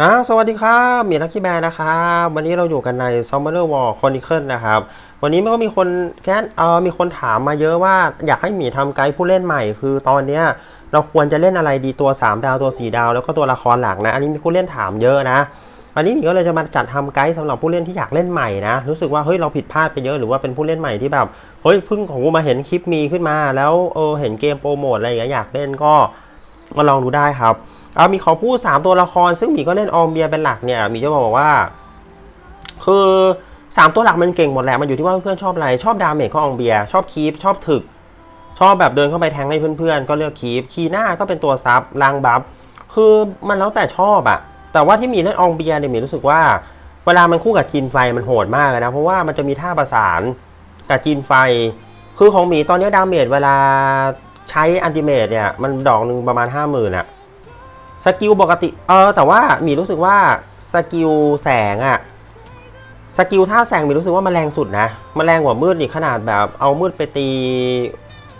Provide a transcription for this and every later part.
อ่าสวัสดีครับมีลักกี้แบร์นะครับวันนี้เราอยู่กันใน Summoner War Chronicle นะครับ วันนี้มันก็มีคนแค่เออมีคนถามมาเยอะว่าอยากให้หมีทำไกด์ผู้เล่นใหม่ คือตอนเนี้ยเราควรจะเล่นอะไรดีตัว 3 ดาวตัว 4 ดาว แล้วก็ตัวละครหลักนะ อันนี้มีผู้เล่นถามเยอะนะ อันนี้หมีก็เลยจะมาจัดทำไกด์สำหรับผู้เล่นที่อยากเล่นใหม่นะ รู้สึกว่าเฮ้ยเราผิดพลาดไปเยอะหรือว่าเป็นผู้เล่นใหม่ที่แบบเฮ้ยเพิ่งของกูมาเห็นคลิปมีขึ้นมา แล้วเออเห็นเกมโปรโมทอะไรอย่างเงี้ยอยากเล่นก็มาลองดูได้ครับ เอามีขอพูด 3 ตัวละคร ซึ่งหมีก็เล่นออมเบียเป็นหลักเนี่ยหมีจะบอกว่า คือ3ตัวหลักมันเก่งหมดแหละ มันอยู่ที่ว่าเพื่อนชอบอะไร ชอบดาเมจก็ออมเบีย ชอบคีฟ ชอบถึก ชอบแบบเดินเข้าไปแทงให้เพื่อนๆ ก็เลือกคีฟ คีหน้าก็เป็นตัวซับลางบัฟ คือมันแล้วแต่ชอบอะแต่ว่าที่หมีเล่นออมเบียเนี่ยหมีรู้สึกว่า เวลามันคู่กับจีนไฟมันโหดมากเลยนะ เพราะว่ามันจะมีท่าประสานกับจีนไฟ คือของหมีตอนนี้ดาเมจเวลาใช้อันติเมตเนี่ยมันดอกหนึ่งประมาณ 5 0,000อะ สกิลปกติ เออ แต่ว่ามีรู้สึกว่าสกิลแสงอะสกิลท่าแสงมีรู้สึกว่ามันแรงสุดนะมันแรงกว่ามืดอีกขนาดแบบ เอามืดไปตี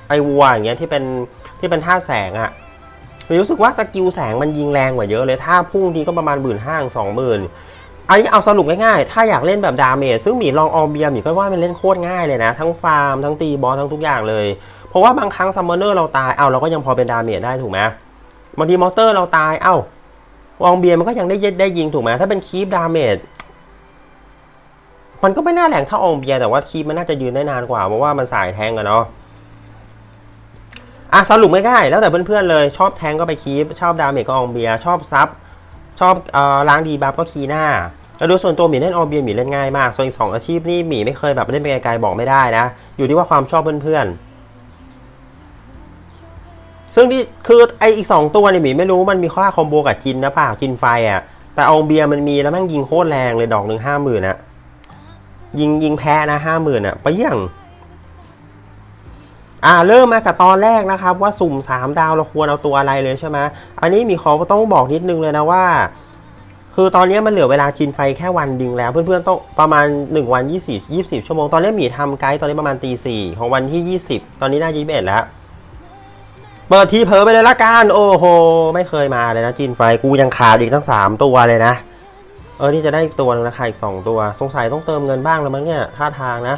ไอวัวอย่างเงี้ยที่เป็นที่เป็นท่าแสงอะมีรู้สึกว่าสกิลแสงมันยิงแรงกว่าเยอะเลยถ้าพุ่งทีก็ประมาณหมื่นห้าสองหมื่นอันนี้เอาสรุปง่ายๆ ถ้าอยากเล่นแบบดาเมจซึ่งหมีลองออมเบียร์หมีก็ว่ามันเล่นโคตรง่ายเลยนะ ทั้งฟาร์มทั้งตีบอสทั้งทุกอย่างเลย เพราะว่าบางครั้งซัมเมอร์เนอร์เราตายเอาเราก็ยังพอเป็นดาเมจได้ถูกไหม บางทีมอเตอร์เราตาย เอ้าวองเบียร์มันก็ยังได้ได้ยิงถูกไหมถ้าเป็นคีปดาเมจมันก็ไม่น่าแรงเท่าองเบียร์แต่ว่าคีปมันน่าจะยืนได้นานกว่าเพราะว่ามันสายแทงอะเนาะอะสรุปง่ายๆแล้วแต่เพื่อนๆเลยชอบแทงก็ไปคีปชอบดาเมจก็องเบียร์ชอบซับชอบออล้างดีบัฟก็คีหน้าแล้วโดยส่วนตัวหมีเล่นออเบียร์หมีเล่นง่ายมาก ส่วนอีกสองอาชีพนี่หมีไม่เคยแบบเล่นไปไกลๆบอกไม่ได้นะ อยู่ที่ว่าความชอบเพื่อนๆ ซึ่งที่คือไออีกสองตัวเนี่ยหมีไม่รู้มันมีข้อคอมโบกับจินนะเปล่าจินไฟอะ แต่เอาเบียร์มันมีแล้วแม่งยิงโคตรแรงเลยดอกหนึ่งห้าหมื่นอะยิงยิงแพ้นะห้าหมื่นอะไปเยี่ยงอ่าเริ่มมากับตอนแรกนะครับ ว่าสุ่มสามดาวเราควรเอาตัวอะไรเลยใช่ไหมอันนี้มีขอต้องบอกนิดนึงเลยนะว่า คือตอนนี้มันเหลือเวลาจินไฟแค่วันดึงแล้ว เพื่อนๆต้องประมาณ 1 วัน 20 20 ชั่วโมง ตอนนี้หมีทำไกด์ตอนนี้ประมาณตีสี่ของวันที่ 20 ตอนนี้น่า21แล้ว เปิดทีเผลอไปเลยละกันโอ้โห ไม่เคยมาเลยนะจีนไฟกูยังขาดอีกทั้ง3ตัวเลยนะ เออนี่จะได้อีกตัวนึงนะขาดอีก2ตัว สงสัยต้องเติมเงินบ้างแล้วมั้งเนี่ยท่าทางนะ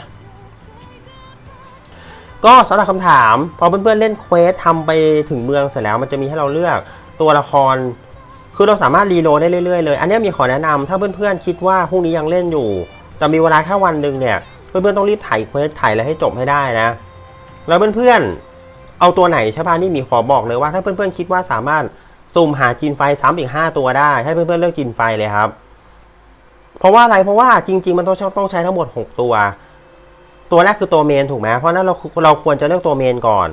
ก็สำหรับคำถาม พอเพื่อนๆเล่นเควสทำไปถึงเมืองเสร็จแล้ว มันจะมีให้เราเลือกตัวละคร คือเราสามารถรีโหลดได้เรื่อยๆเลย อันนี้มีขอแนะนำถ้าเพื่อนๆคิดว่าพรุ่งนี้ยังเล่นอยู่ แต่มีเวลาแค่วันหนึ่งเนี่ยเพื่อนๆต้องรีบถ่ายเควสถ่ายอะไรให้จบให้ได้นะ แล้วเพื่อนๆ เอาตัวไหนใช่ป่ะนี่มีขอบอกเลยว่าถ้าเพื่อนๆคิดว่าสามารถสุ่มหาจีนไฟซ้ำอีก 5 ตัวได้ ให้เพื่อนๆเลือกจีนไฟเลยครับ เพราะว่าอะไรเพราะว่าจริง ๆ มันต้องต้องใช้ทั้งหมด 6 ตัว ตัวแรกคือตัวเมนถูกไหมเพราะนั้นเราเราควรจะเลือกตัวเมนก่อน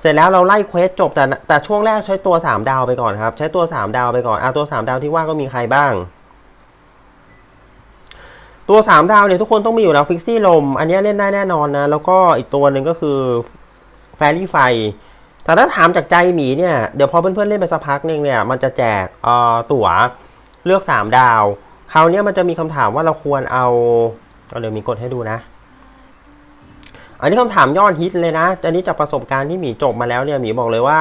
เสร็จแล้วเราไล่เควสจบแต่แต่ช่วงแรกใช้ตัว 3 ดาวไปก่อนครับ ใช้ตัว 3 ดาวไปก่อนอะตัว 3 ดาวที่ว่าก็มีใครบ้าง ตัว 3 ดาวเนี่ยทุกคนต้องมีอยู่แล้วฟิกซี่ลม อันนี้เล่นได้แน่นอนนะแล้วก็อีกตัวหนึ่งก็คือ แฟรี่ไฟ แต่ถ้าถามจากใจหมีเนี่ย เดี๋ยวพอเพื่อนๆเล่นไปสักพักหนึ่งเนี่ย มันจะแจกตั๋วเลือก 3 ดาว คราวนี้มันจะมีคำถามว่าเราควรเอาเอาเดี๋ยวมีกดให้ดูนะ อันนี้คำถามยอดฮิตเลยนะ อันนี้จากประสบการณ์ที่หมีจบมาแล้วเนี่ยหมีบอกเลยว่า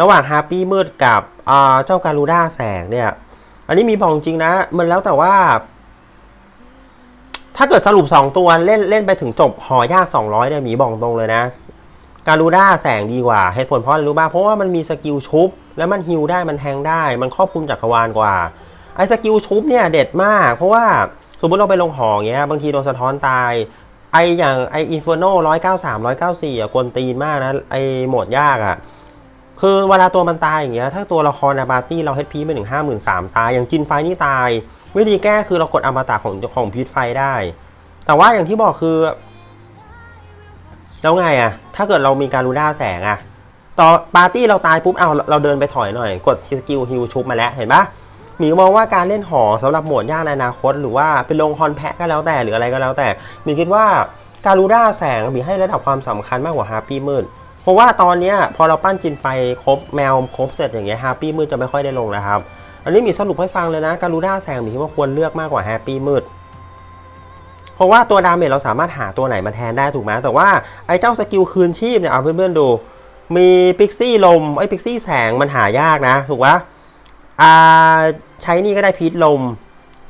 ระหว่างฮาร์ปี้มืดกับเจ้าการูด้าแสงเนี่ย อันนี้มีบอกจริงนะ มันแล้วแต่ว่าถ้าเกิดสรุป 2 ตัวเล่นเล่นไปถึงจบหอยาก 200เนี่ยหมีบอกตรงเลยนะ การูด้าแสงดีกว่าเหตุผลเพราะอะไรรู้ป่ะเพราะว่ามันมีสกิลชุบ แล้วมันฮิลได้มันแทงได้ มันครอบคลุมจักรวาลกว่าไอ้สกิลชุบเนี่ยเด็ดมาก เพราะว่าสมมติเราไปลงหออย่างเงี้ยบางทีโดนสะท้อนตายไออย่างไออินฟ r โนร้อยเก้าสามร้อยเก้าสี่อะกวนตีนมากนะไอโหมดยากอะคือเวลาตัวมันตายอย่างเงี้ยถ้าตัวละครในปาร์ตี้เราเฮดพีไปถึงห้าหมื่นสามตาย อย่างจินไฟนี่ตาย วิธีแก้คือเรากดอมตะของของพีทไฟได้ แต่ว่าอย่างที่บอกคือ แล้วไงอะถ้าเกิดเรามีการรูด้าแสงอะต่อปาร์ตี้เราตายปุ๊บเอาเราเดินไปถอยหน่อย กดสกิลฮิวชุบมาแล้วเห็นปะหมีมองว่าการเล่นหอสำหรับหมวดยากในอนาคต หรือว่าเป็นลงฮอนแพะก็แล้วแต่หรืออะไรก็แล้วแต่หมีคิดว่าการูด้าแสงหมีให้ระดับความสำคัญมากกว่าฮาร์ปี้มืดเพราะว่าตอนเนี้ยพอเราปั้นจินไฟครบแมวครบเสร็จอย่างเงี้ยฮาร์ปี้มืดจะไม่ค่อยได้ลงแล้วครับ อันนี้มีสรุปให้ฟังเลยนะการูด้าแสงหมีคิดว่าควรเลือกมากกว่าแฮปปี้มืด เพราะว่าตัวดาเมจเราสามารถหาตัวไหนมาแทนได้ถูกไหมแต่ว่าไอ้เจ้าสกิลคืนชีพเนี่ยเอาเพื่อนๆดู มีพิกซี่ลมไอ้พิกซี่แสงมันหายากนะ ถูกปะอ่าใช้นี่ก็ได้พีทลม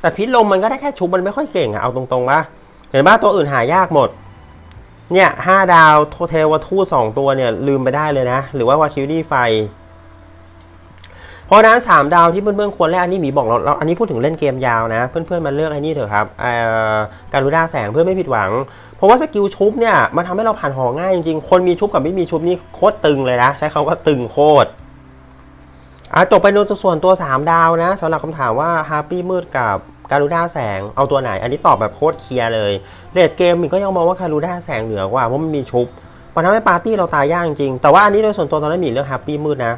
แต่พีทลมมันก็ได้แค่ชุบมันไม่ค่อยเก่งอะเอาตรงๆว่าเห็นป่ะตัวอื่นหายากหมดเนี่ยห้าดาวโทเทวัตสองตัวเนี่ยลืมไปได้เลยนะ หรือว่าวาคิวดี้ไฟ เพราะนั้นสามดาวที่เพื่อนๆควรเล่นอันนี้หมีบอกเราเราอันนี้พูดถึงเล่นเกมยาวนะ เพื่อนๆมาเลือกไอ้นี่เถอะครับการูด้าแสงเพื่อไม่ผิดหวัง เพราะว่าสกิลชุบเนี่ยมันทำให้เราผ่านหอง่ายจริงๆ คนมีชุบกับไม่มีชุบนี่โคตรตึงเลยนะ ใช้คำว่าตึงโคตรอะจบไปโดนส่วนตัว 3 ดาวนะสำหรับคำถามว่าฮาร์ปี้มืดกับการูด้าแสงเอาตัวไหน อันนี้ตอบแบบโคตรเคลียร์เลยเลดเกมมีก็ยังมองว่าการูด้าแสงเหนือกว่าเพราะมันมีชุบมันทำให้ปาร์ตี้เราตายยากจริงแต่ว่าอันนี้โดยส่วนตัวตอนนั้นหมีเลือกฮาร์ปี้มืดนะ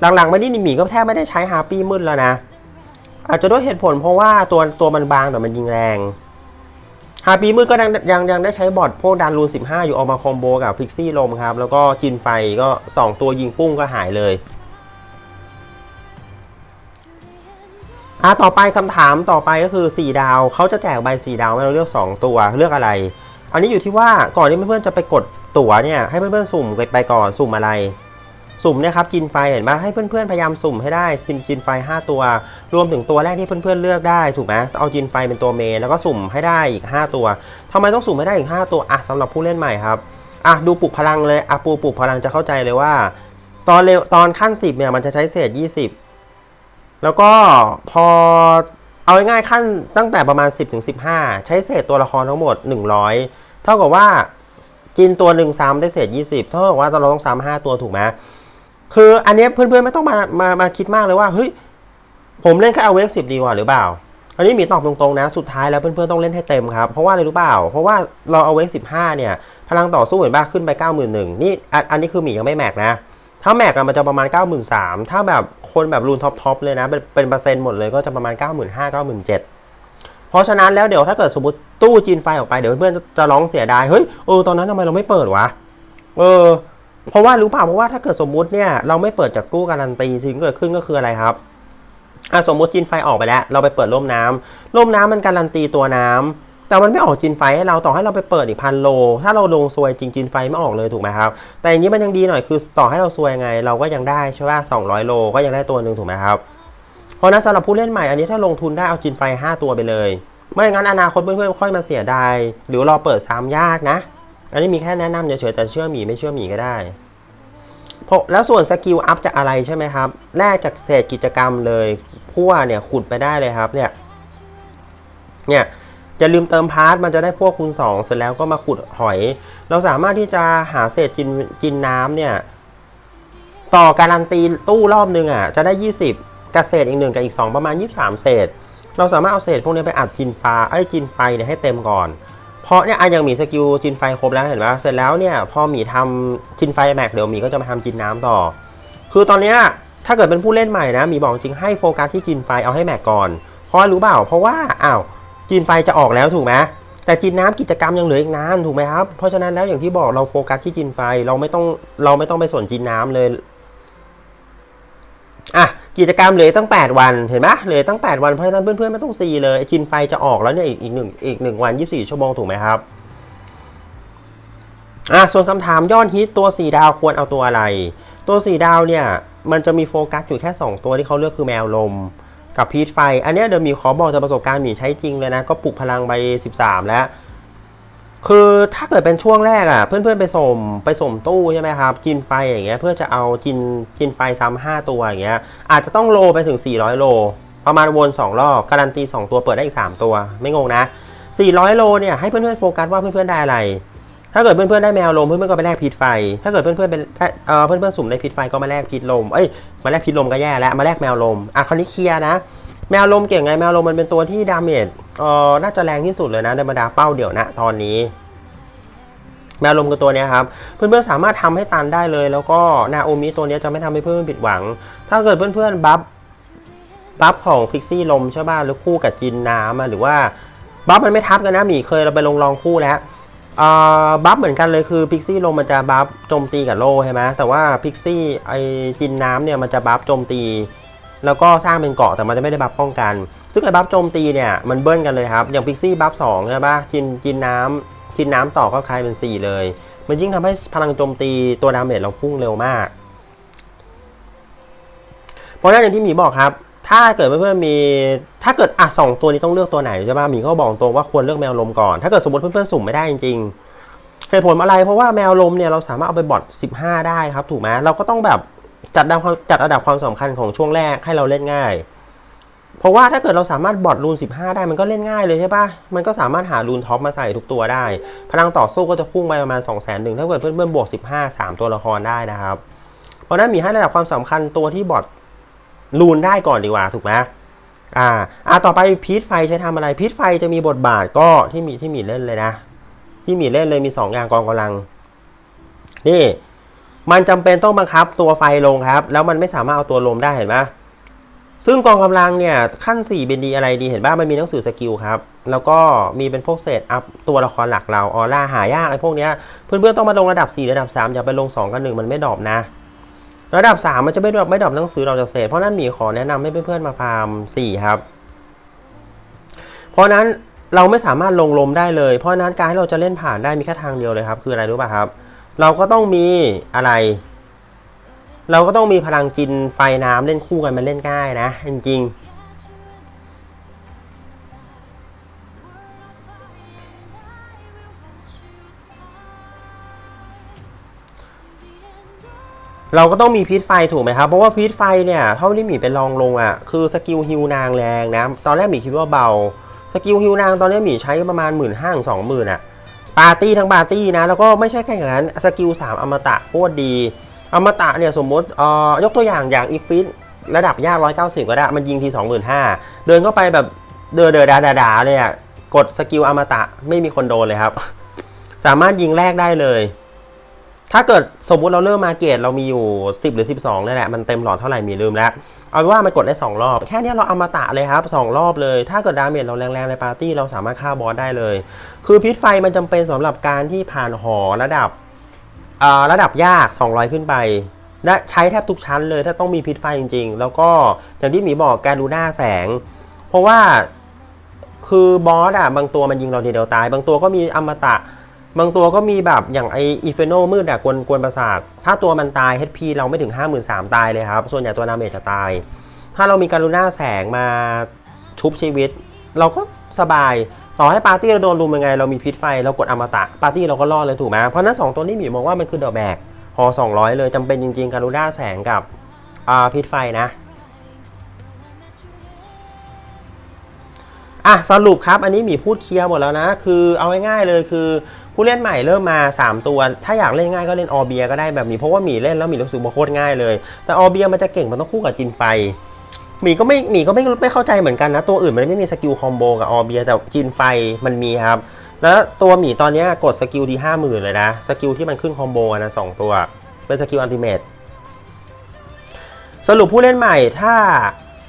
หลังๆไมานี่หมีก็แทบไม่ได้ใช้ฮาร์ปี้มืดแล้วนะ อาจจะด้วยเหตุผลเพราะว่าตัวตัวมันบางแต่มันยิงแรงฮาร์ปี้มืดก็ยังยังยังได้ใช้บอดพวกดันรูน15 อยู่เอามาคอมโบกับพิกซี่ลมครับ แล้วก็จินไฟก็ 2 ตัวยิงปุ้งก็หายเลยอะต่อไปคำถามต่อไปก็คือ 4 ดาวเขาจะแจกใบ 4 ดาวให้เราเลือก 2 ตัวเลือกอะไร อันนี้อยู่ที่ว่าก่อนที่เพื่อนๆจะไปกดตั๋วเนี่ยให้เพื่อนๆสุ่มไปก่อนสุ่มอะไร สุ่มนี่ยครับจินไฟเห็นไหมให้เพื่อนๆพยายามสุ่มให้ได้จินจินไฟ 5 ตัว รวมถึงตัวแรกที่เพื่อนๆเลือกได้ถูกไหมเอาจินไฟเป็นตัวเมนแล้วก็สุ่มให้ได้อีก 5 ตัวทำไมต้องสุ่มให้ได้อีก 5 ตัวอะสำหรับผู้เล่นใหม่ครับอะดูปลุกพลังเลยอะปูปลุกพลังจะเข้าใจเลยว่า ตอนเร็วตอนขั้น 10เนี่ยมันจะใช้เศษ 20 แล้วก็พอเอาง่ายๆขั้นตั้งแต่ประมาณ 10ถึง15ใช้เศษตัวละครทั้งหมด 100 เท่ากับว่าจินตัวหนึ่งซ้ำได้เศษ 20 เท่ากับว่าเราต้องซ้ำ5ตัวถูกไหม คืออันนี้เพื่อนๆไม่ต้องมามามาคิดมากเลยว่าเฮ้ยผมเล่นแค่เอาเวกสิบดีกว่าหรือเปล่า อันนี้หมีตอบตรงๆนะ สุดท้ายแล้วเพื่อนๆต้องเล่นให้เต็มครับ เพราะว่าอะไรรู้เปล่า เพราะว่าเราเอาเวกสิบห้าเนี่ย พลังต่อสู้เห็นป่ะขึ้นไปเก้าหมื่นหนึ่งนี่อันนี้คือหมียังไม่แม็กนะ ถ้าแม็กอะมันจะประมาณเก้าหมื่นสามถ้าแบบคนแบบรูนท็อปทอปเลยนะเป็นเป็นเปอร์เซ็นต์หมดเลยก็จะประมาณเก้าหมื่นห้าเก้าหมื่นเจ็ดเพราะฉะนั้นแล้วเดี๋ยวถ้าเกิดสมมติตู้จีนไฟออกไปเดี๋ยวเพื่อนๆจะจะร้องเสียดายเฮ้ยเออตอนนั้นทำไมเราไม่เปิดวะเออ เพราะว่ารู้เปล่าเพราะว่าถ้าเกิดสมมุติเนี่ยเราไม่เปิดจากตู้การันตีสิ่งเกิดขึ้นก็คืออะไรครับอะสมมติจินไฟออกไปแล้ว เราไปเปิดร่มน้ำร่มน้ำมันการันตีตัวน้ำแต่มันไม่ออกจินไฟให้เราต่อให้เราไปเปิดอีกพันโล ถ้าเราลงซวยจริงจินไฟไม่ออกเลยถูกไหมครับแต่อย่างนี้มันยังดีหน่อยคือต่อให้เราซวยไง เราก็ยังได้ใช่ป่ะสองร้อยโลก็ยังได้ตัวหนึ่งถูกไหมครับเพราะนั้นสำหรับผู้เล่นใหม่อันนี้ถ้าลงทุนได้เอาจินไฟ 5 ตัวไปเลย ไม่อย่างนั้นอนาคตเพื่อนๆค่อยมาเสียดายหรือรอเปิดซ้ำยากนะ อันนี้มีแค่แนะนำเฉยๆแต่เชื่อหมีไม่เชื่อหมีก็ได้เพราะแล้วส่วนสกิลอัพจากอะไรใช่ไหมครับแลกจากเศษกิจกรรมเลยพั่วเนี่ยขุดไปได้เลยครับเนี่ยเนี่ยอย่าลืมเติมพาร์ทมันจะได้พวกคูณ2เสร็จแล้วก็มาขุดหอย เราสามารถที่จะหาเศษจินจินน้ำเนี่ย ต่อการันตีตู้รอบนึงอะจะได้ 20กับเศษอีกหนึ่งกับอีก 2 ประมาณ 23 เศษ เราสามารถเอาเศษพวกนี้ไปอัดจินฟ้าไอ้จินไฟเนี่ยให้เต็มก่อน พราะเนี่ยอะยังมีสกิลจินไฟครบแล้วเห็นไหมเสร็จแล้วเนี่ยพอหมีทำจินไฟแม็กเดี๋ยวหมีก็จะมาทำจินน้ำต่อ คือตอนเนี้ยถ้าเกิดเป็นผู้เล่นใหม่นะหมีบอกจริงให้โฟกัสที่จินไฟเอาให้แม็กก่อนเพราะรู้เปล่า เพราะว่าอ้าวจินไฟจะออกแล้วถูกไหมแต่จินน้ำกิจกรรมยังเหลืออีกนานถูกไหมครับเพราะฉะนั้นแล้วอย่างที่บอกเราโฟกัสที่จินไฟเราไม่ต้องเราไม่ต้องไปสนจินน้ำเลย อะกิจกรรมเหลือตั้ง 8 วันเห็นไหมเหลือตั้ง 8 วันเพราะฉะนั้นเพื่อนๆไม่ต้องซีเลยจินไฟจะออกแล้วเนี่ยอีกอีกหนึ่งอีกหนึ่งวัน 24 ชั่วโมงถูกไหมครับอะส่วนคำถามยอดฮิตตัว 4 ดาวควรเอาตัวอะไร ตัว 4 ดาวเนี่ยมันจะมีโฟกัสอยู่แค่ 2 ตัวที่เขาเลือกคือแมวลมกับพีทไฟ อันเนี้ยเดี๋ยวมีขอบอกจากประสบการณ์หมีใช้จริงเลยนะ ก็ปลุกพลังไป 13 แล้ว คือถ้าเกิดเป็นช่วงแรกอะเพื่อนๆไปส่งไปส่งตู้ใช่ไหมครับจินไฟอย่างเงี้ยเพื่อจะเอาจินจินไฟซ้ำห้าตัวอย่างเงี้ยอาจจะต้องโลไปถึง 400 โล ประมาณวน 2 รอบ การันตี 2 ตัวเปิดได้อีก 3 ตัว ไม่งงนะ 400 โลเนี่ยให้เพื่อนๆโฟกัสว่าเพื่อนๆได้อะไร ถ้าเกิดเพื่อนๆได้แมวลมเพื่อนๆก็ไปแลกพิษไฟ ถ้าเกิดเพื่อนๆเป็นเอ่อเพื่อนๆสุ่มได้พิษไฟก็มาแลกพิษลมเอ้ยมาแลกพิษลมก็แย่แล้วมาแลกแมวลมอะคราวนี้เคลียร์นะ แมวลมเก่งไงแมวลมมันเป็นตัวที่ดาเมจเอ่อน่าจะแรงที่สุดเลยนะในบรรดาเป้าเดี่ยวนะตอนนี้ แมวลมคือตัวนี้ครับ เพื่อนๆสามารถทำให้ตันได้เลย แล้วก็นาโอมิตัวนี้จะไม่ทำให้เพื่อนๆผิดหวัง ถ้าเกิดเพื่อนๆบัฟบัฟของฟิกซี่ลมใช่ป่ะหรือคู่กับจินน้ำหรือว่าบัฟมันไม่ทับกันนะหมีเคยเราไปลงลองคู่แล้วอ่าบัฟเหมือนกันเลยคือพิกซี่ลมมันจะบัฟโจมตีกับโลใช่ไหมแต่ว่าพิกซี่ไอจินน้ำเนี่ยมันจะบัฟโจมตี แล้วก็สร้างเป็นเกาะแต่มันจะไม่ได้บัฟป้องกัน ซึ่งไอ้บัฟโจมตีเนี่ยมันเบิ้ลกันเลยครับ อย่างพิกซี่บัฟสองใช่ปะจินจินน้ำจินน้ำต่อก็คลายเป็น 4 เลย มันยิ่งทำให้พลังโจมตีตัวดาเมจเราพุ่งเร็วมาก เพราะนั้นอย่างที่หมีบอกครับ ถ้าเกิดเพื่อนๆมี ถ้าเกิดอะสองตัวนี้ต้องเลือกตัวไหนใช่ป่ะหมีก็บอกตรงว่าควรเลือกแมวลมก่อน ถ้าเกิดสมมติเพื่อนๆสุ่มไม่ได้จริงๆเหตุผลอะไรเพราะว่าแมวลมเนี่ยเราสามารถเอาไปบอท15 ได้ครับ ถูกไหมเราก็ต้องแบบ จัดระดับความจัดระดับความสำคัญของช่วงแรกให้เราเล่นง่าย เพราะว่าถ้าเกิดเราสามารถบอทรูน 15 ได้มันก็เล่นง่ายเลยใช่ปะมันก็สามารถหารูนท็อปมาใส่ทุกตัวได้ พลังต่อสู้ก็จะพุ่งไปประมาณ2 0 0 0 0 0หนึ่งถ้าเกิดเพื่อนๆบวก 15 3 ตัวละครได้นะครับ เพราะนั้นมีให้ระดับความสำคัญตัวที่บอทรูนได้ก่อนดีกว่าถูกไหมอ่าอ่าต่อไปพีทไฟใช้ทำอะไรพีทไฟจะมีบทบาทก็ที่มีที่มีเล่นเลยนะ ที่มีเล่นเลยมี 2 อย่างกองกำลังนี่ มันจำเป็นต้องบังคับตัวไฟลงครับ แล้วมันไม่สามารถเอาตัวลมได้เห็นไหมซึ่งกองกำลังเนี่ยขั้น 4 เป็นดีอะไรดีเห็นป่ะมันมีหนังสือสกิลครับ แล้วก็มีเป็นพวกเศษอัพตัวละครหลักเราออร่าหายากไอ้พวกเนี้ยเพื่อนๆต้องมาลงระดับ 4 ระดับ 3 อย่าไปลง 2 กับ 1 มันไม่ดรอปนะ ระดับ 3 มันจะไม่ดรอปไม่ดรอปหนังสือเราจากเศษ เพราะนั้นหมีขอแนะนำให้เพื่อนๆมาฟาร์ม 4 ครับ เพราะนั้นเราไม่สามารถลงลมได้เลย เพราะนั้นการที่เราจะเล่นผ่านได้มีแค่ทางเดียวเลยครับ คืออะไรรู้ป่ะครับ เราก็ต้องมีอะไร เราก็ต้องมีพลังจินไฟน้ำเล่นคู่กันมันเล่นง่ายนะ จริงๆเราก็ต้องมีพิษไฟถูกไหมครับ เพราะว่าพิษไฟเนี่ยเท่าที่หมีไปลองลงอะคือสกิลฮิวนางแรงนะ ตอนแรกหมีคิดว่าเบา สกิลฮิวนางตอนนี้หมีใช้ประมาณหมื่นห้าถึงสองหมื่นอะ ปาร์ตี้ทั้งปาร์ตี้นะ แล้วก็ไม่ใช่แค่อย่างนั้นสกิล 3 อมตะโคตรดีอมตะเนี่ยสมมติเอ่อยกตัวอย่างอย่างอีฟิตระดับยาก 190 ก็ได้ มันยิงที 25,000 เดินเข้าไปแบบเดือเดือดาดาดาเลยอะกดสกิลอมตะไม่มีคนโดนเลยครับ สามารถยิงแรกได้เลย ถ้าเกิดสมมุติเราเริ่มมาเกตเรามีอยู่ 10 หรือ 12นี่แหละมันเต็มหลอดเท่าไหร่มีลืมแล้ว เอาว่ามันกดได้ 2 รอบ แค่นี้เราอมาตะเลยครับ 2 รอบเลย ถ้าเกิดดาเมจเราแรงๆในปาร์ตี้เราสามารถฆ่าบอสได้เลย คือพิษไฟมันจำเป็นสำหรับการที่ผ่านหอระดับระดับยาก 200 ขึ้นไปและใช้แทบทุกชั้นเลยถ้าต้องมีพิษไฟจริง ๆ แล้วก็อย่างที่หมีบอกการดูหน้าแสง เพราะว่าคือบอสอะบางตัวมันยิงเราทีเดียวตาย บางตัวก็มีอมตะ บางตัวก็มีแบบอย่างไออีเฟโนมืดอะกวนกวนประสาท ถ้าตัวมันตาย HP เราไม่ถึง 53,000 ตายเลยครับ ส่วนใหญ่ตัวนาเมจจะตาย ถ้าเรามีการุณาแสงมาชุบชีวิต เราก็สบาย ต่อให้ปาร์ตี้เราโดนรุมยังไง เรามีพิษไฟ เรากดอมตะ ปาร์ตี้เราก็รอดเลยถูกไหมเพราะนั้นสองตัวนี้หมีมองว่ามันคือเดอะแบกพอ200 เลยจำเป็นจริง ๆ การุณาแสงกับพิษไฟนะอะสรุปครับอันนี้หมีพูดเคลียร์หมดแล้วนะ คือเอาง่ายๆเลยคือ ผู้เล่นใหม่เริ่มมา 3 ตัว ถ้าอยากเล่นง่ายก็เล่นออเบียก็ได้แบบนี้เพราะว่าหมีเล่นแล้วหมีรู้สึกว่าโคตรง่ายเลย แต่ออเบียมันจะเก่งมันต้องคู่กับจินไฟหมีก็ไม่หมีก็ไม่ไม่เข้าใจเหมือนกันนะ ตัวอื่นมันไม่มีสกิลคอมโบกับออเบียแต่จินไฟมันมีครับ แล้วตัวหมีตอนนี้กดสกิลดีห้าหมื่นเลยนะสกิลที่มันขึ้นคอมโบนะสองตัวเป็นสกิลอัลติเมทสรุปผู้เล่นใหม่ถ้า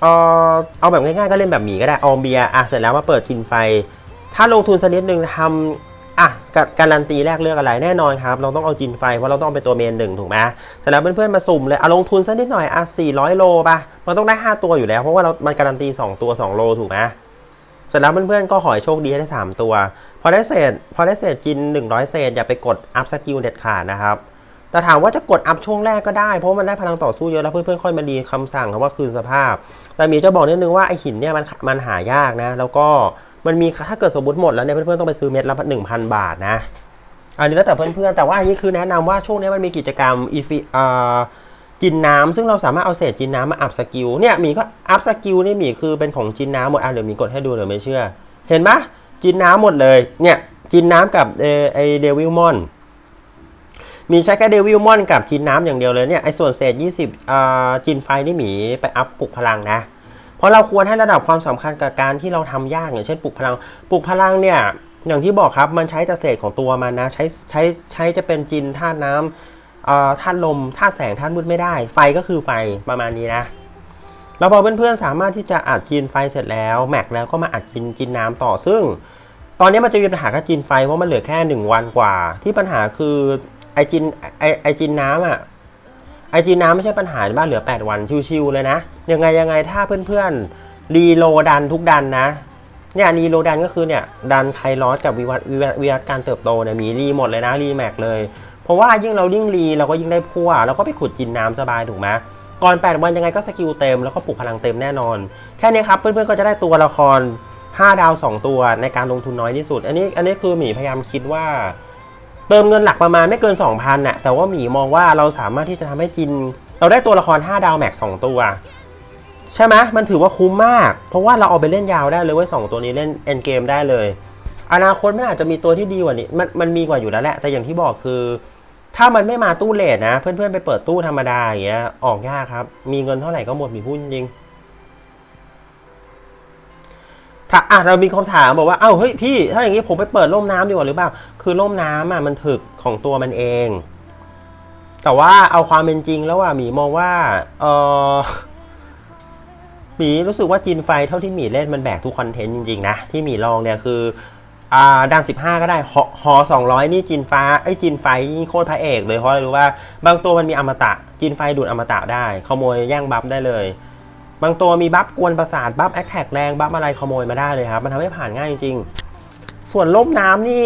เออเอาแบบง่ายๆก็เล่นแบบหมีก็ได้ออเบียอะเสร็จแล้วมาเปิดจินไฟ ถ้าลงทุนสักนิดนึงทำ อะกการันตีแรกเลือกอะไรแน่นอนครับ เราต้องเอาจินไฟเพราะเราต้องเอาเป็นตัวเมนหนึ่งถูกไหมเสร็จแล้วเพื่อนๆมาสุ่มเลยเอะลงทุนสักนิดหน่อยอะ400 โลป่ะมันต้องได้ 5 ตัวอยู่แล้วเพราะว่าเรามันการันตี 2 ตัว 2 โลถูกไหมเสร็จแล้วเพื่อนๆก็ขอให้โชคดีให้ได้ 3 ตัว พอได้เศษพอได้เศษจิน 100 เศษอย่าไปกดอัพสกิลเด็ดขาดนะครับแต่ถามว่าจะกดอัพช่วงแรกก็ได้ เพราะมันได้พลังต่อสู้เยอะแล้วเพื่อนๆค่อยมาดีคำสั่งคำว่าคืนสภาพ แต่มีจะบอกนิดนึงว่าไอหินเนี่ยมันมันหายากนะ แล้วก็ มันมีถ้าเกิดสมมติหมดแล้วเนี่ยเพื่อนๆต้องไปซื้อเม็ดละหนึ่งพันบาทนะ อันนี้แล้วแต่เพื่อนๆแต่ว่าอันนี้คือแนะนำว่าช่วงนี้มันมีกิจกรรมอีฟิอ่าจินน้ำซึ่งเราสามารถเอาเศษจินน้ำมาอัพสกิลเนี่ยหมีก็อัพสกิลนี่หมีคือเป็นของจินน้ำหมดอะเดี๋ยวหมีกดให้ดูเดี๋ยวไม่เชื่อ เห็นปะจินน้ำหมดเลยเนี่ยจินน้ำกับเอไอเดวิลมอนมีใช้แค่เดวิลมอนกับจินน้ำอย่างเดียวเลยเนี่ยไอส่วนเศษ 20อ่าจินไฟนี่หมีไปอัพปลุกพลังนะ เพราะเราควรให้ระดับความสำคัญกับการที่เราทำยากอย่างเช่นปลุกพลังปลุกพลังเนี่ยอย่างที่บอกครับมันใช้แต่เศษของตัวมันนะใช้ใช้ใช้จะเป็นจินธาตุน้ำอ่าธาตุลมธาตุแสงธาตุมืดไม่ได้ ไฟก็คือไฟประมาณนี้นะแล้วพอเพื่อนๆสามารถที่จะอัดจินไฟเสร็จแล้วแม็กแล้วก็มาอัดจินจินน้ำต่อซึ่ง ตอนนี้มันจะมีปัญหากับจินไฟเพราะมันเหลือแค่หนึ่งวันกว่า ที่ปัญหาคือไอจินไอไอจินน้ำอะไอจินน้ำไม่ใช่ปัญหาบ้านเหลือ 8 วันชิวๆเลยนะ ยังไงยังไงถ้าเพื่อนๆรีโลดันทุกดันนะเนี่ยรีโลดันก็คือเนี่ยดันไคลอสกับวิวัฒวิวัฒวิวัฒการเติบโตเนี่ยมีรีหมดเลยนะรีแม็กเลย เพราะว่ายิ่งเรายิ่งรีเราก็ยิ่งได้พั่วเราก็ไปขุดจินน้ำสบายถูกไหมก่อน 8 วันยังไงก็สกิลเต็มแล้วก็ปลุกพลังเต็มแน่นอน แค่นี้ครับเพื่อนๆก็จะได้ตัวละคร 5 ดาว 2 ตัวในการลงทุนน้อยที่สุด อันนี้อันนี้คือหมีพยายามคิดว่าเติมเงินหลักประมาณไม่เกิน 2,000น่ะแต่ว่าหมีมองว่าเราสามารถที่จะทำให้จิน เราได้ตัวละคร 5 ดาวแม็ก2ตัว ใช่ไหมมันถือว่าคุ้มมาก เพราะว่าเราเอาไปเล่นยาวได้เลยเว้ยสองตัวนี้เล่นเอ็นเกมได้เลย อนาคตมันอาจจะมีตัวที่ดีกว่านี้ มันมันมีกว่าอยู่แล้วแหละ แต่อย่างที่บอกคือ ถ้ามันไม่มาตู้เลทนะ เพื่อนๆไปเปิดตู้ธรรมดาอย่างเงี้ยออกยากครับ มีเงินเท่าไหร่ก็หมดมีพูดจริงถ้าอะเรามีคำถามบอกว่า เอ้า เฮ้ย พี่ ถ้าอย่างนี้ผมไปเปิดร่มน้ำดีกว่าหรือเปล่า คือร่มน้ำอะมันถึกของตัวมันเอง แต่ว่าเอาความเป็นจริงแล้วว่าหมีมองว่า เออ หมีรู้สึกว่าจินไฟเท่าที่หมีเล่นมันแบกทุกคอนเทนต์จริงๆนะ ที่หมีลองเนี่ยคืออ่าดัง15 ก็ได้หอหอ200 นี่จินฟ้าไอ้จินไฟนี่โคตรพระเอกเลยเพราะอะไรรู้ว่าบางตัวมันมีอมตะจินไฟดูดอมตะได้ ขโมยแย่งบัฟได้เลย บางตัวมีบัฟกวนประสาทบัฟแอคแท็กแรงบัฟอะไรขโมยมาได้เลยครับ มันทำให้ผ่านง่ายจริงๆ ส่วนล่มน้ำนี่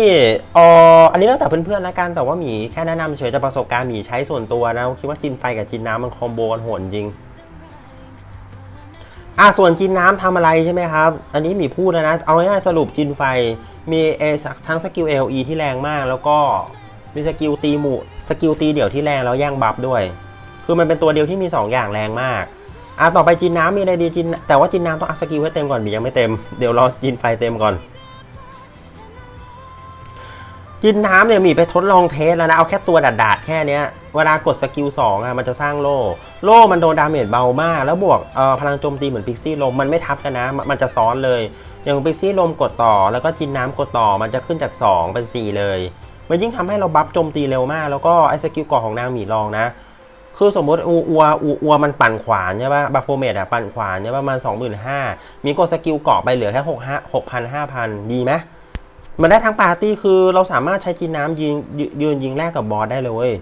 อออันนี้แล้วแต่เพื่อนๆละกันแต่ว่าหมีแค่แนะนำเฉยจากประสบการณ์หมีใช้ส่วนตัวนะคิดว่าจินไฟกับจินน้ำมันคอมโบกันโหดจริง อะส่วนจินน้ำทำอะไรใช่ไหมครับ อันนี้หมีพูดแล้วนะ เอาง่ายๆสรุปจินไฟมีเอทั้งสกิล LE ที่แรงมาก แล้วก็มีสกิลตีหมู่สกิลตีเดี่ยวที่แรงแล้วแย่งบัฟด้วย คือมันเป็นตัวเดียวที่มี 2 อย่างแรงมากอะต่อไปจินน้ำมีอะไรดีจิน แต่ว่าจินน้ำต้องอัพสกิลให้เต็มก่อนหมียังไม่เต็ม เดี๋ยวรอจินไฟเต็มก่อน จินน้ำเนี่ยหมีไปทดลองเทสแล้วนะ เอาแค่ตัวดาดๆแค่เนี้ย เวลากดสกิล2อะมันจะสร้างโล่ โล่มันโดนดาเมจเบามาก แล้วบวกเอ่อพลังโจมตีเหมือนพิกซี่ลม มันไม่ทับกันนะ มันจะซ้อนเลย อย่างพิกซี่ลมกดต่อ แล้วก็จินน้ำกดต่อ มันจะขึ้นจาก 2 เป็น 4 เลย มันยิ่งทำให้เราบัฟโจมตีเร็วมาก แล้วก็ไอ้สกิลเกาะของนางหมีลองนะ คือสมมติอูอัวอูอัวมันปั่นขวานใช่ป่ะบัฟโฟเมดอะปั่นขวานเนี่ยประมาณ25,000มีกดสกิลเกาะไปเหลือแค่6 5 6,000 5,000ดีไหม มันได้ทั้งปาร์ตี้คือเราสามารถใช้จีนน้ำยืนยืยืนยิงแรกกับบอสได้เลยเว้ย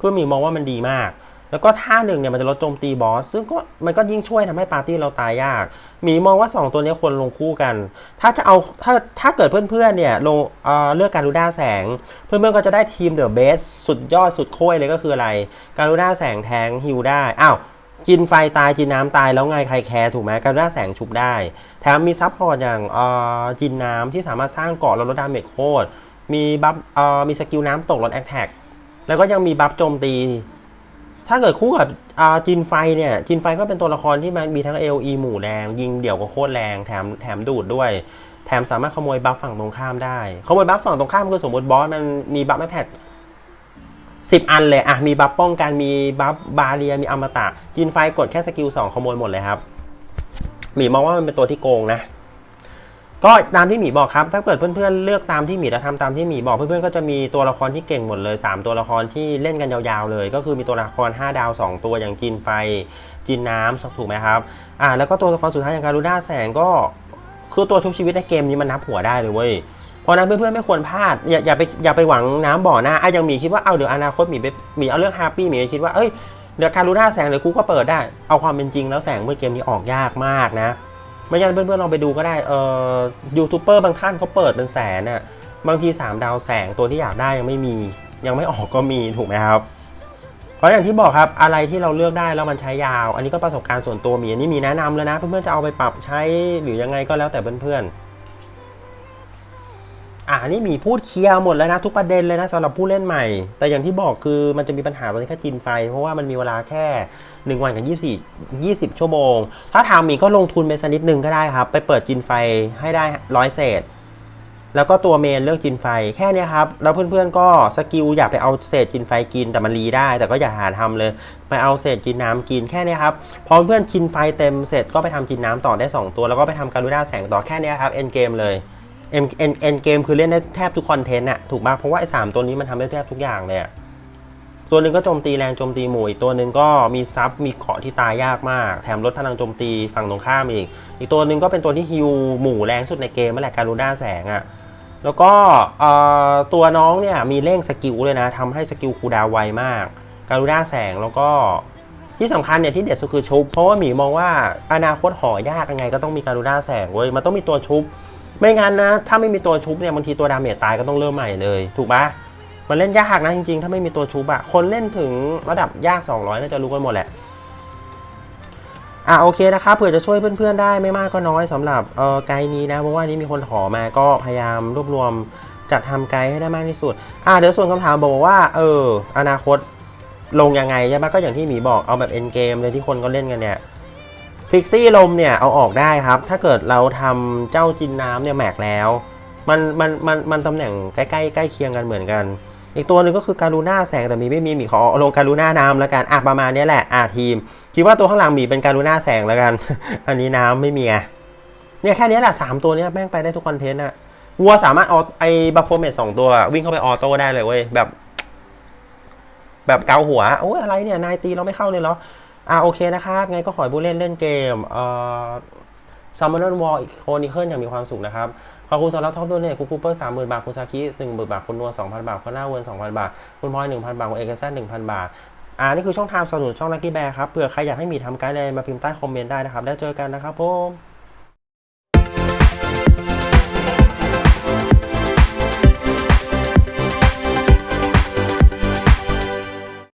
คือหมีมองว่ามันดีมาก แล้วก็ท่าหนึ่งเนี่ยมันจะลดโจมตีบอส ซึ่งก็มันก็ยิ่งช่วยทำให้ปาร์ตี้เราตายยากหมีมองว่า 2 ตัวนี้ควรลงคู่กัน ถ้าจะเอาถ้าถ้าเกิดเพื่อนๆเนี่ยลงเอ่อเลือกการูด้าแสง เพื่อนๆก็จะได้ทีมเดอะเบสสุดยอดสุดโค้ยเลยก็คืออะไร การูด้าแสงแทงฮิวได้อ้าว จินไฟตายจินน้ำตายแล้วไงใครแคร์ถูกไหมการูด้าแสงชุบได้ แถมมีซับพอร์ตอย่างอ่อจินน้ำที่สามารถสร้างเกาะแล้วลดดาเมจโคตรมีบัฟอ่อมีสกิลน้ำตกลดแอคแท็กแล้วก็ยังมีบัฟโจมตี ถ้าเกิดคู่กับอ่าจินไฟเนี่ยจินไฟก็เป็นตัวละครที่มันมีทั้ง LE หมู่แรงยิงเดี่ยวก็โคตรแรงแถมแถมดูดด้วย แถมสามารถขโมยบัฟฝั่งตรงข้ามได้ขโมยบัฟฝั่งตรงข้ามคือสมมติบอสมันมีบัฟแอคแท็ก สิบอันเลยอะมีบัฟป้องกันมีบัฟบาเรียมีอมตะจินไฟกดแค่สกิลสองขโมยหมดเลยครับหมีมองว่ามันเป็นตัวที่โกงนะ ก็ตามที่หมีบอกครับ ถ้าเกิดเพื่อนๆเลือกตามที่หมีแล้วทำตามที่หมีบอกเพื่อนๆก็จะมีตัวละครที่เก่งหมดเลย 3 ตัวละครที่เล่นกันยาวๆเลย ก็คือมีตัวละคร 5 ดาว 2 ตัวอย่างจินไฟจินน้ำถูกไหมครับอ่าแล้วก็ตัวละครสุดท้ายอย่างการูด้าแสงก็คือตัวชุบชีวิตในเกมนี้มันนับหัวได้เลยเว้ย เพราะนั้นเพื่อนๆไม่ควรพลาดอย่าอย่าไปอย่าไปหวังน้ำบ่อหน้าอะยังมีคิดว่าเอาเดี๋ยวอนาคตหมีมีเอาเรื่องฮาปี้หมีคิดว่าเอ้ยเดี๋ยวการูด้าแสงเดี๋ยวกูก็เปิดได้ เอาความเป็นจริงแล้วแสงเมื่อเกมนี้ออกยากมากนะไม่งั้นเพื่อนๆลองไปดูก็ได้เอ่อยูทูบเบอร์บางท่านเขาเปิดเป็นแสนน่ะบางที 3 ดาวแสงตัวที่อยากได้ยังไม่มี ยังไม่ออกก็มีถูกไหมครับ เพราะอย่างที่บอกครับอะไรที่เราเลือกได้แล้วมันใช้ยาว อันนี้ก็ประสบการณ์ส่วนตัวมีอันนี้มีแนะนำแล้วนะ เพื่อนๆจะเอาไปปรับใช้หรือยังไงก็แล้วแต่เพื่อนๆ อ่านี่มีพูดเคลียร์หมดแล้วนะทุกประเด็นเลยนะสำหรับผู้เล่นใหม่ แต่อย่างที่บอกคือมันจะมีปัญหาตรงที่แค่จินไฟ เพราะว่ามันมีเวลาแค่ 1 วันกับ24 20 ชั่วโมง ถ้าทำมีก็ลงทุนไปสักนิดนึงก็ได้ครับ ไปเปิดจินไฟให้ได้ร้อยเศษ แล้วก็ตัวเมนเลือกจินไฟแค่นี้ครับ แล้วเพื่อนๆก็สกิลอย่าไปเอาเศษจินไฟกินแต่มันรีได้ แต่ก็อย่าหาทำเลย ไปเอาเศษจินน้ำกินแค่นี้ครับพอเพื่อนจินไฟเต็มเสร็จก็ไปทำจินน้ำต่อได้ 2 ตัว แล้วก็ไปทำการูด้าแสงต่อแค่นี้ครับเอ็นเกมเลย เอ็นเอ็นเอ็นเกมคือเล่นได้แทบทุกคอนเทนต์อะถูกปะเพราะว่าไอ้สามตัวนี้มันทำได้แทบทุกอย่างเลยอะตัวหนึ่งก็โจมตีแรงโจมตีหมู่อีกตัวหนึ่งก็มีซับมีเกาะที่ตายยากมาก แถมลดพลังโจมตีฝั่งตรงข้ามอีก อีกตัวหนึ่งก็เป็นตัวที่ฮิวหมู่แรงสุดในเกมนั่นแหละการูด้าแสงอะแล้วก็ตัวน้องเนี่ยมีเร่งสกิลเลยนะทำให้สกิลคูดาวไวมาก การูด้าแสงแล้วก็ที่สำคัญเนี่ยที่เด็ดสุดคือชุบ เพราะว่าหมีมองว่าอนาคตหอยากยังไงก็ต้องมีการูด้าแสงเว้ยมันต้องมีตัวชุบ ไม่งั้นนะ ถ้าไม่มีตัวชุบเนี่ยบางทีตัวดาเมจตายก็ต้องเริ่มใหม่เลย ถูกปะมันเล่นยากนะจริงๆ ถ้าไม่มีตัวชุบอะคนเล่นถึงระดับยาก 200 น่าจะรู้กันหมดแหละอะโอเคนะครับเผื่อจะช่วยเพื่อนๆได้ไม่มากก็น้อยสำหรับเออไกด์นี้นะเพราะว่านี้มีคนขอมาก็พยายามรวบรวมจัดทำไกด์ให้ได้มากที่สุดอะเดี๋ยวส่วนคำถามบอกว่าเอออนาคตลงยังไงใช่ไหมก็อย่างที่หมีบอกเอาแบบเอ็นเกมเลยที่คนก็เล่นกันเนี่ย ฟิกซี่ลมเนี่ยเอาออกได้ครับ ถ้าเกิดเราทำเจ้าจินน้ำเนี่ยแหมกแล้ว มันมันมันมันตำแหน่งใกล้ๆใกล้เคียงกันเหมือนกัน อีกตัวหนึ่งก็คือการูน่าแสงแต่มีไม่มีหมีขอลงการูน่าน้ำแล้วกันอะประมาณนี้แหละอะทีม คิดว่าตัวข้างหลังหมีเป็นการูน่าแสงแล้วกัน อันนี้น้ำไม่มีไงเนี่ยแค่นี้แหละสามตัวเนี้ยแม่งไปได้ทุกคอนเทนต์อะวัวสามารถออไอ้บัฟโฟเมตสองตัว วิ่งเข้าไปออโต้ได้เลยเว้ยแบบ แบบเกาหัวโอ้ยอะไรเนี่ยนายตีเราไม่เข้าเลยเหรอ อ่าโอเคนะครับไงก็ขอให้ผู้เล่นเล่นเกมเอ่อซัมมอนวอลอีกโคนิเคิลอย่างมีความสุขนะครับ ขอบคุณสำหรับท็อปตัวเนี่ยคุณคูเปอร์สามหมื่นบาท คุณซาคิหนึ่งหมื่นบาท คุณนัวสองพันบาท คุณหน้าเวิร์นสองพันบาท คุณพลอยหนึ่งพันบาท คุณเอกซันหนึ่งพันบาท อ่า นี่คือช่องทางสนับสนุนช่องลักกี้แบร์ครับ เผื่อใครอยากให้มีทำไกด์อะไรมาพิมพ์ใต้คอมเมนต์ได้นะครับ แล้วเจอกันนะครับผม